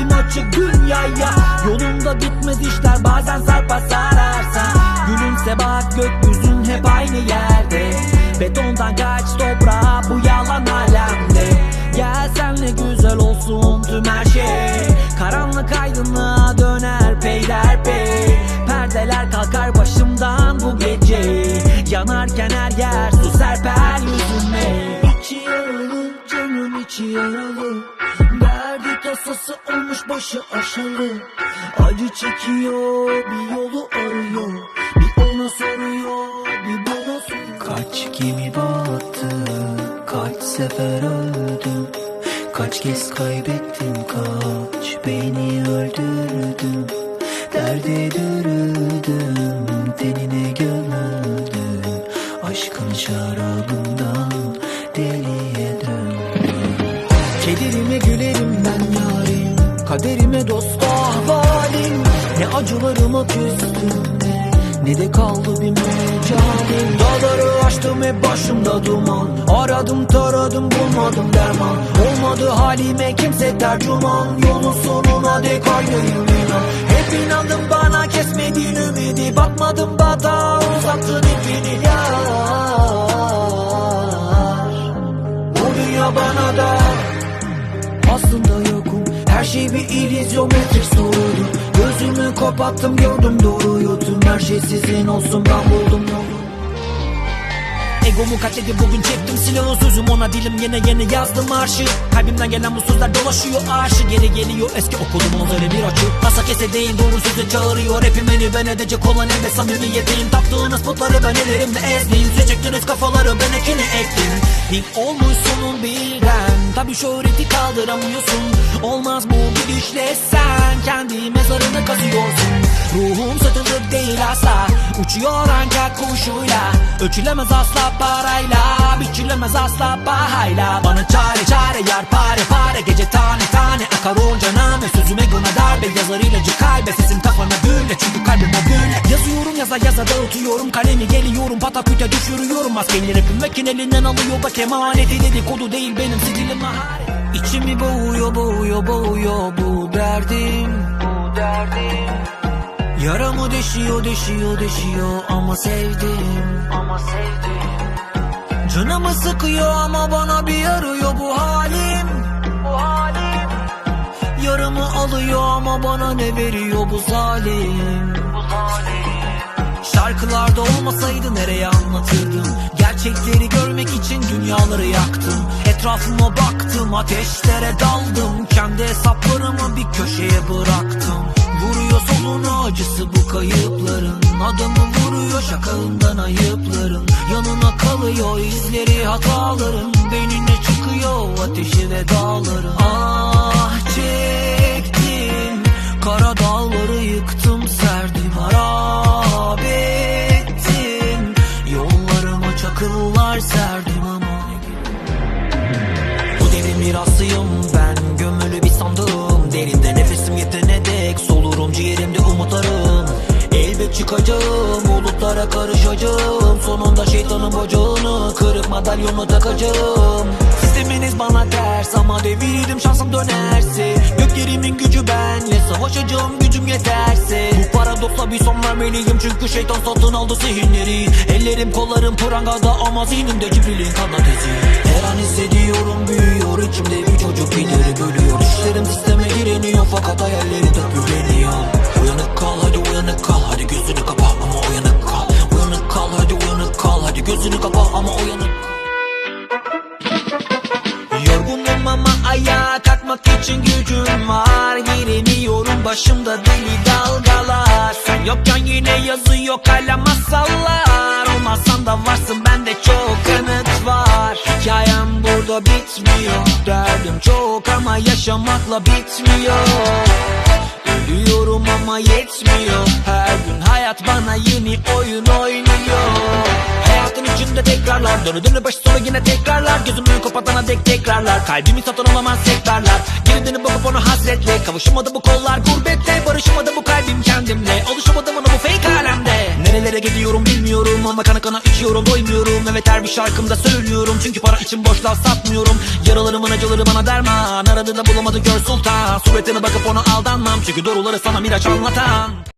açık dünyaya Yolunda bitmez işler bazen sarpa sararsan Gülümse bak gökyüzün hep aynı yerde. Betondan kaç toprağa bu yalan alemde. Gel senle güzel olsun tüm her şey. Karanlık aydınlığa döner peyderpey. Perdeler kalkar başımdan bu gece. Yanarken her yer su serper yüzüme İçi yaralı canım içi yaralı Tasası olmuş başı aşalı Acı çekiyor bir yolu arıyor. Bir ona soruyor bir bana soruyor. Kaç gemi battı kaç sefer öldüm. Kaç kez kaybettim kaç beni öldürdüm. Derde dürüldüm tenine gömüldüm. Aşkın şarabından Kaderime dost ahvalim. Ne acılarıma küstüm ne de kaldı bir mecalim. Dağları aştım hep başımda duman. Aradım taradım bulmadım derman. Olmadı halime kimse tercüman. Yolun sonuna dek aynıyım inan. Hep inandım bana kesmedin ümidi. Bakmadım bata şey bir illüzyon matrix doğru Gözümü kapattım gördüm doğruyu Tüm her şey sizin olsun ben buldum yolu Egomu katledi bugün çektim silahı sözüm ona dilim yine yeni yazdım marşı Kalbimden gelen bu sözler dolaşıyor arşı Geri geliyor eski okulumun öyle bir açı. Kasa kese değil doğru söze çağırıyor. Rapim beni ben edecek olan ve samimiyetiyim. Taptığınız putları ben ellerimle ezdim. Seçektiniz kafaları ben ekini ektim. Bil olmuş birden Tabi şöhreti kaldıramıyorsun. Olmaz bu gidişle sen Kendi mezarını kazıyorsun. Ruhum satılık değil asla Uçuyor ancak kuşuyla. Ölçülemez asla parayla. Biçilemez asla pahayla. Bana çare çare yar pare pare. Gece tane tane akar onca name Sözüme gına darbe yazar ilacı kalbe. Sesim kafana gülle çünkü kalbim o gülle. Yazıyorum yaza yaza dağıtıyorum. Kalemi geliyorum pataküte düşürüyorum. Maskeyi rapim ve kinelinden alıyor. Bak emaneti dedikodu değil benim stilim maharet. İçimi boğuyor boğuyor boğuyor. Bu derdim Bu derdim Yaramı deşiyor deşiyor deşiyor ama sevdim. Ama sevdim. Canımı sıkıyor ama bana bir yarıyor bu halim. Bu halim. Yaramı alıyor ama bana ne veriyor bu zalim? Bu zalim. Şarkılarda olmasaydı nereye anlatırdım? Gerçekleri görmek için dünyaları yaktım. Etrafıma baktım ateşlere daldım. Kendi hesaplarımı bir köşeye bıraktım Vuruyor soluna acısı bu kayıpların. Adamı vuruyor şakağından ayıpların. Yanına kalıyor izleri hataların. Beynine çıkıyor ateşi ve dağların. Ah çıkacağım Bulutlara karışacağım. Sonunda şeytanın bacağını Kırık madalyonu takacağım. Sisteminiz bana ters Ama deviririm şansım dönerse. Gök yerimin gücü benle Savaşacağım gücüm yeterse. Bu paradoksa bir son vermeliyim Çünkü şeytan satın aldı zihinleri. Ellerim kollarım prangada Ama zihnimde Cibril'in kanat izi hadi gözünü kapa ama uyanık Yorgunum ama ayağa kalkmak için gücüm var. Giremiyorum başımda deli dalgalar. Sen yokken yine yazıyor kalem masallar. Olmazsan da varsın bende çok kanıt var. Hikayem burada bitmiyor Derdim çok ama yaşamakla bitmiyor. Ölüyorum ama yetmiyor. Her gün hayat bana yeni oyun oynuyor İçinde tekrarlar. Dönü dönü başı sonu yine tekrarlar. Gözümü kapatana dek tekrarlar. Kalbimi satın alamaz tekrarlar. Geri dönüp bakıp onu hasretle. Kavuşamadı bu kollar gurbette Barışamadı bu kalbim kendimle. Alışamadım ona bu fake alemde. Ne Nerelere gidiyorum bilmiyorum ama kana kana içiyorum doymuyorum. Evet her bir şarkımda söylüyorum. Çünkü para için boşluğa satmıyorum. Yaralarımın acıları bana derman. Aradığında bulamadı gör sultan. Suretine bakıp ona aldanmam. Çünkü doğruları sana miraç anlatan